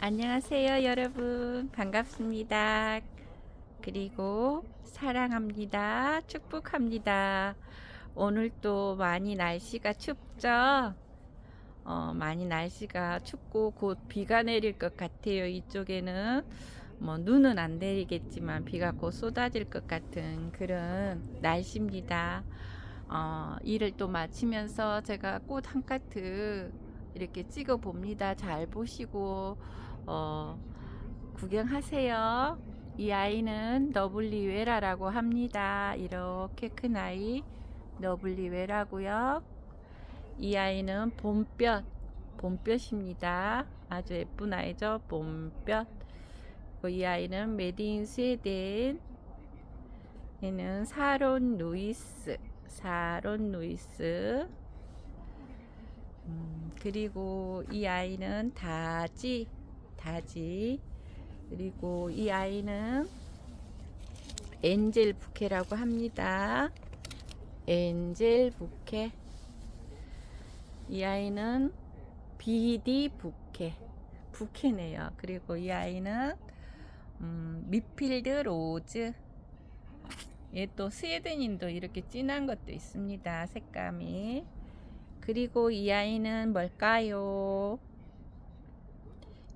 안녕하세요, 여러분. 반갑습니다. 그리고 사랑합니다. 축복합니다. 오늘 또 많이 날씨가 춥죠? 어, 많이 날씨가 춥고 곧 비가 내릴 것 같아요. 이쪽에는 뭐 눈은 안 내리겠지만 비가 곧 쏟아질 것 같은 그런 날씨입니다. 어, 일을 또 마치면서 제가 꽃한 카트 이렇게 찍어 봅니다. 잘 보시고 어, 구경하세요. 이 아이는 너블리웨라라고 합니다. 이렇게 큰 아이 너블리웨라고요. 이 아이는 봄볕, 봄볕입니다. 아주 예쁜 아이죠. 봄볕. 이 아이는 메디인 스웨덴. 얘는 사론 루이스, 사론 루이스. 음, 그리고 이 아이는 다지, 다지. 그리고 이 아이는 엔젤 부케라고 합니다. 엔젤 부케. 이 아이는 비디 부케. 부케네요. 그리고 이 아이는 음, 미필드 로즈. 얘 또 스웨덴인도 이렇게 진한 것도 있습니다. 색감이. 그리고 이 아이는 뭘까요?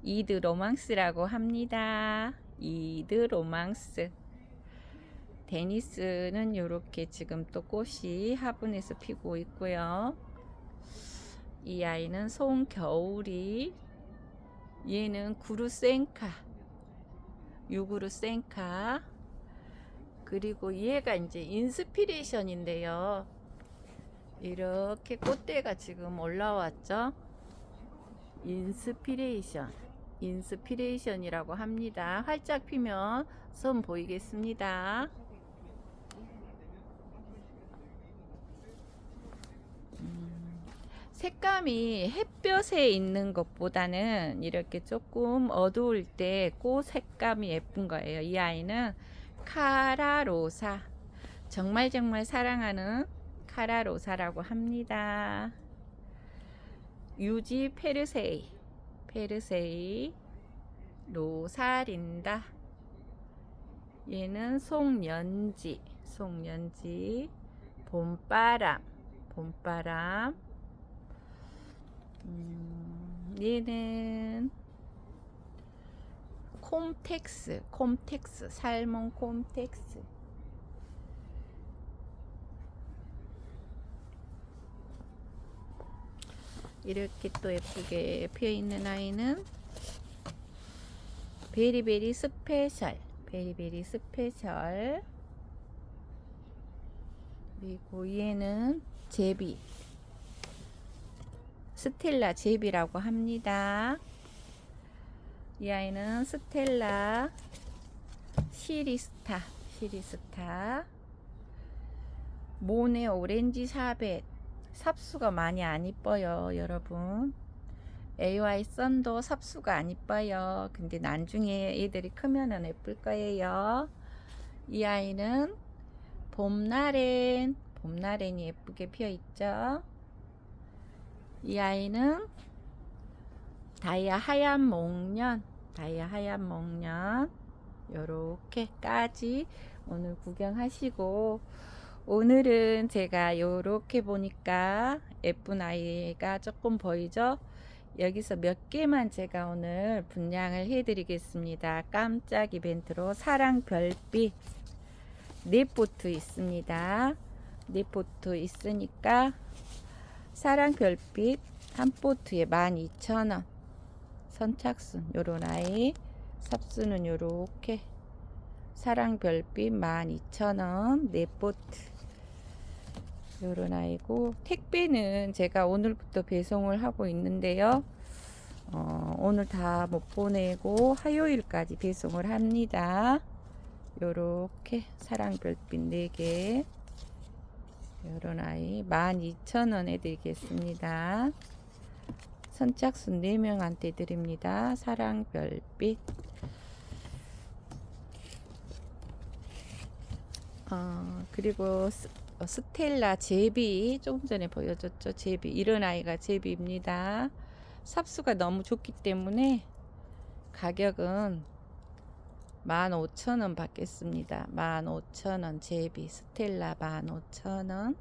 이드 로망스라고 합니다. 이드 로망스. 데니스는 이렇게 지금 또 꽃이 화분에서 피고 있고요. 이 아이는 송겨울이. 얘는 구루센카. 유구루센카. 그리고 얘가 이제 인스피레이션인데요. 이렇게 꽃대가 지금 올라왔죠. 인스피레이션. 인스피레이션이라고 합니다. 활짝 피면 손 보이겠습니다. 음, 색감이 햇볕에 있는 것보다는 이렇게 조금 어두울 때 꽃 색감이 예쁜 거예요. 이 아이는 카라로사. 정말 정말 사랑하는 카라로사라고 합니다. 유지 페르세이, 페르세이, 로사린다. 얘는 송연지, 송연지, 봄바람, 봄바람. 음, 얘는 콤텍스, 콤텍스, 살몬 콤텍스. 이렇게 또 예쁘게 피어 있는 아이는 베리베리 스페셜 베리베리 스페셜. 그리고 얘는 제비 스텔라 제비라고 합니다. 이 아이는 스텔라 시리스타 시리스타. 모네 오렌지 샤벳 삽수가 많이 안 이뻐요, 여러분. AY 선도 삽수가 안 이뻐요. 근데 나중에 얘들이 크면은 예쁠 거예요. 이 아이는 봄나렌, 봄나렌이 예쁘게 피어 있죠. 이 아이는 다이아 하얀 목련, 다이아 하얀 목련. 요렇게까지 오늘 구경하시고 오늘은 제가 요렇게 보니까 예쁜 아이가 조금 보이죠? 여기서 몇 개만 제가 오늘 분양을 해드리겠습니다. 깜짝 이벤트로 사랑 별빛 네포트 있습니다. 네포트 있으니까 사랑 별빛 한 포트에 12,000원 선착순 요런 아이 삽수는 요렇게 사랑 별빛 12,000원 네포트 요런 아이고 택배는 제가 오늘부터 배송을 하고 있는데요. 어, 오늘 다 못 보내고 화요일까지 배송을 합니다. 요렇게 사랑 별빛 4개 요런 아이 12,000원에 드리겠습니다. 선착순 4명한테 드립니다. 사랑 별빛 어, 그리고 스, 어, 스텔라 제비 조금 전에 보여줬죠? 제비 이런 아이가 제비입니다. 삽수가 너무 좋기 때문에 가격은 15,000원 받겠습니다. 15,000원 제비 스텔라 15,000원.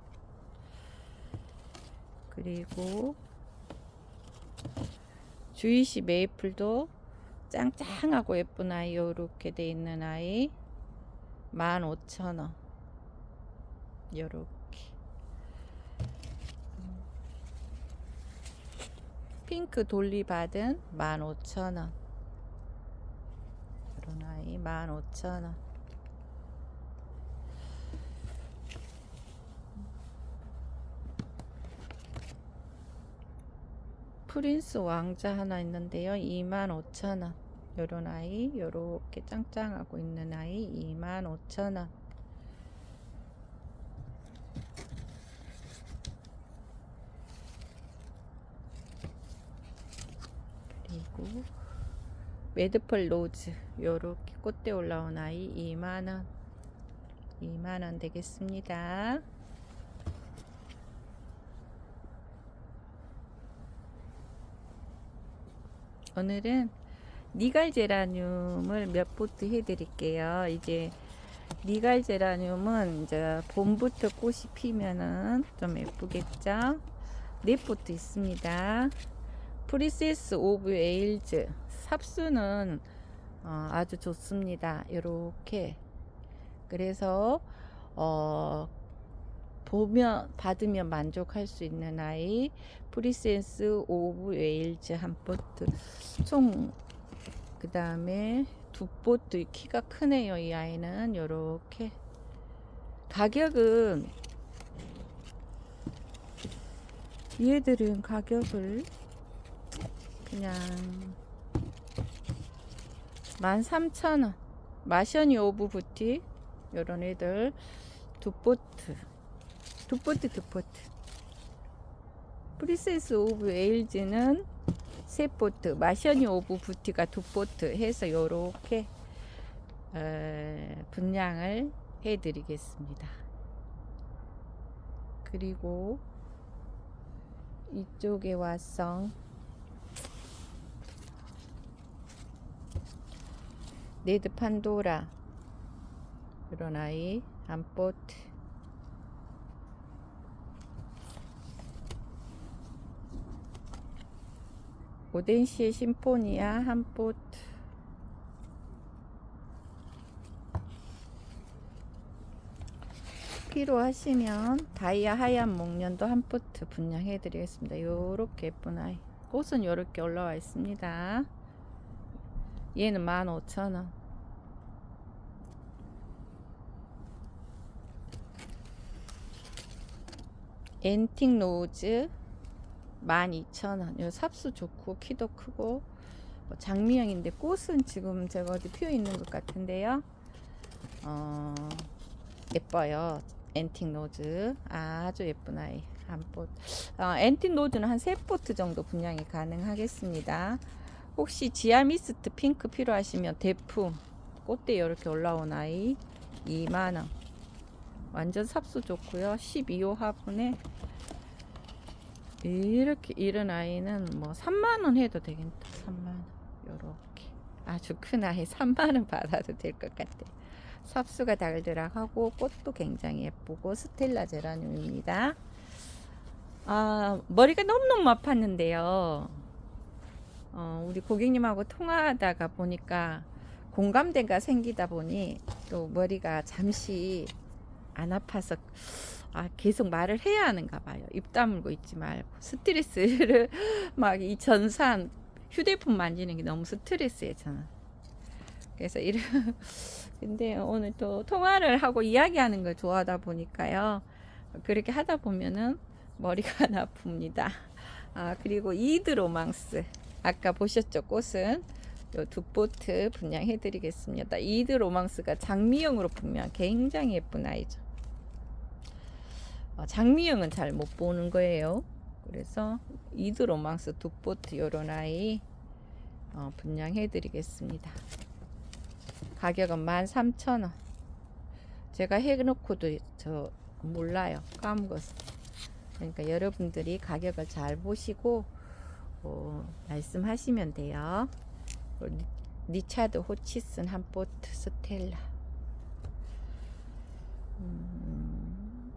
그리고 주이시 메이플도 짱짱하고 예쁜 아이 요렇게 돼 있는 아이 15,000원 요렇게. 핑크 돌리 받은 15,000원. 이런 아이 15,000원. 프린스 왕자 하나 있는데요. 25,000원. 요런 아이 요렇게 짱짱하고 있는 아이 25,000원 그리고 매드펄 로즈 요렇게 꽃대 올라온 아이 2만원 2만원 되겠습니다. 오늘은 니갈 제라늄을 몇 포트 해드릴게요. 이제 니갈 제라늄은 이제 봄부터 꽃이 피면은 좀 예쁘겠죠? 네 포트 있습니다 프리세스 오브 에일즈. 삽수는 어, 아주 좋습니다. 이렇게. 그래서 어, 보면 받으면 만족할 수 있는 아이 프리센스 오브 웨일즈 한 포트. 총 그 다음에 두 포트 키가 크네요 이 아이는. 요렇게. 가격은 얘들은 가격을 그냥. 13,000원. 마셔니 오브 부티. 요런 애들. 두 포트. 두 포트 두 포트. 프리세스 오브 에일즈는 세 포트. 마셔니 오브 부티가 두 포트 해서 요렇게 어, 분량을 해 드리겠습니다. 그리고 이쪽에 와서 네드 판도라. 이런 아이 한 포트. 오덴시의 심포니아 한 포트. 필요하시면 다이아 하얀 목련도 한 포트 분양해 드리겠습니다. 요렇게 예쁜 아이. 꽃은 요렇게 올라와 있습니다 얘는 15,000원. 앤틱 노즈 12,000원. 이 삽수 좋고 키도 크고 뭐 장미형인데 꽃은 지금 제가 어디 피어 있는 것 같은데요. 어, 예뻐요. 앤틱 노즈 아주 예쁜 아이 한 포트. 어, 앤틱 노즈는 한 세 포트 정도 분양이 가능하겠습니다. 혹시 지아미스트 핑크 필요하시면 대품 꽃대 이렇게 올라온 아이 2만원. 완전 삽수 좋고요. 12호 화분에 이렇게 이런 아이는 뭐 3만원 해도 되겠다. 3만원. 요렇게. 아주 큰 아이 3만원 받아도 될 것 같아. 삽수가 달달하고 꽃도 굉장히 예쁘고 스텔라 제라늄입니다. 아 머리가 너무너무 아팠는데요 어, 우리 고객님하고 통화하다가 보니까 공감대가 생기다 보니 또 머리가 잠시 안 아파서 아, 계속 말을 해야 하는가 봐요. 입 다물고 있지 말고 스트레스를 막 이 전산 휴대폰 만지는 게 너무 스트레스예요, 저는. 그래서 이런 근데 오늘 또 통화를 하고 이야기하는 걸 좋아하다 보니까요. 그렇게 하다 보면은 머리가 안 아픕니다. 아, 그리고 이드 로망스. 아까 보셨죠? 꽃은 요두 보트 분양해 드리겠습니다. 이드 로망스가 장미형으로 보면 굉장히 예쁜 아이죠. 어, 장미형은 잘 못 보는 거예요. 그래서 이드 로망스 두 보트 요런 아이 어, 분양해 드리겠습니다. 가격은 13,000원. 제가 해놓고도 저 몰라요. 까먹었어 그러니까 여러분들이 가격을 잘 보시고 어, 말씀하시면 돼요. 니차드 호치슨 한포트 스텔라 음,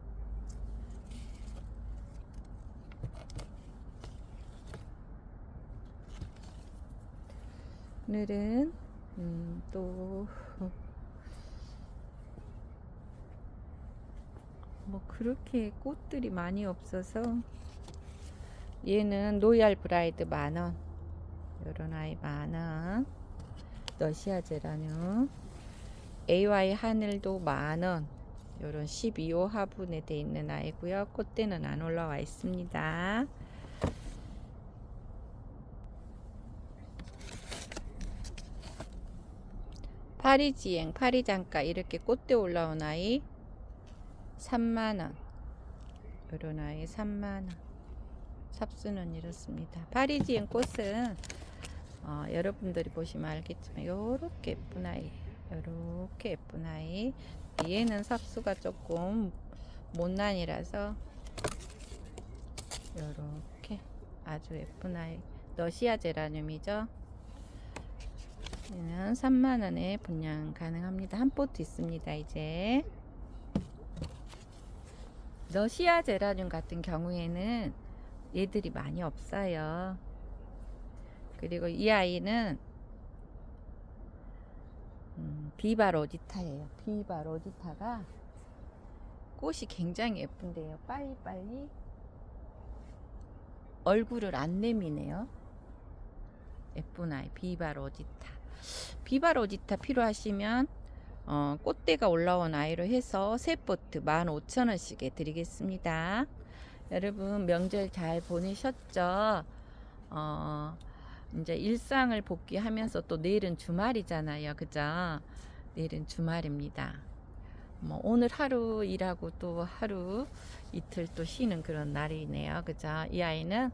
오늘은 음, 또 뭐 그렇게 꽃들이 많이 없어서 얘는 로얄 브라이드 만원. 요런 아이 만원. 러시아 제라늄 AY 하늘도 만원. 요런 12호 화분에 돼 있는 아이고요. 꽃대는 안 올라와 있습니다. 파리지행 파리장가. 이렇게 꽃대 올라온 아이 3만원. 요런 아이 3만원 삽수는 이렇습니다. 파리지행 꽃은 어, 여러분들이 보시면 알겠지만 요렇게 예쁜 아이 요렇게 예쁜 아이. 얘는 삽수가 조금 못난이라서 요렇게 아주 예쁜 아이. 러시아 제라늄이죠? 얘는 3만원에 분양 가능합니다. 한 포트 있습니다 이제. 러시아 제라늄 같은 경우에는 얘들이 많이 없어요. 그리고 이 아이는 음, 비바 로지타예요. 비바 로지타가 꽃이 굉장히 예쁜데요. 빨리빨리 얼굴을 안 내미네요. 예쁜 아이 비바 로지타. 비바 로지타 필요하시면 어, 꽃대가 올라온 아이로 해서 세 포트 15,000원씩에 드리겠습니다. 여러분 명절 잘 보내셨죠? 어, 이제 일상을 복귀하면서 또 내일은 주말이잖아요. 그죠? 내일은 주말입니다. 뭐 오늘 하루 일하고 또 하루 이틀 또 쉬는 그런 날이네요. 그죠? 이 아이는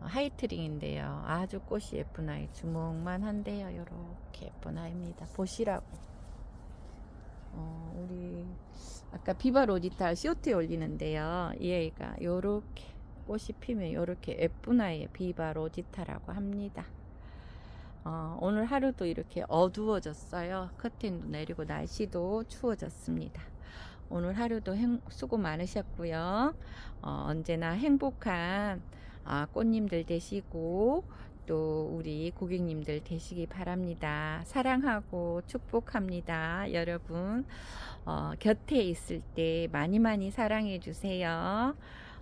하이트링인데요. 아주 꽃이 예쁜 아이. 주먹만 한데요. 이렇게 예쁜 아이입니다. 보시라고. 어, 우리 아까 비바 로지타 쇼트에 올리는데요. 이 아이가 요렇게 꽃이 피면 요렇게 예쁜 아이의 비바 로지타라고 합니다. 어, 오늘 하루도 이렇게 어두워졌어요. 커튼도 내리고 날씨도 추워졌습니다. 오늘 하루도 행, 수고 많으셨고요. 어, 언제나 행복한 아, 꽃님들 되시고 또 우리 고객님들 되시기 바랍니다. 사랑하고 축복합니다. 여러분 어, 곁에 있을 때 많이 많이 사랑해 주세요.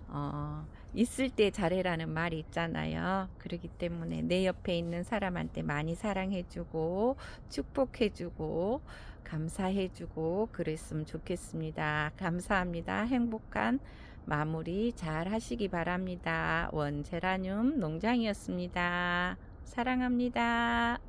어, 있을 때 잘해라는 말이 있잖아요. 그렇기 때문에 내 옆에 있는 사람한테 많이 사랑해주고 축복해주고 감사해주고 그랬으면 좋겠습니다. 감사합니다. 행복한 마무리 잘 하시기 바랍니다. 원제라늄 농장이었습니다. 사랑합니다.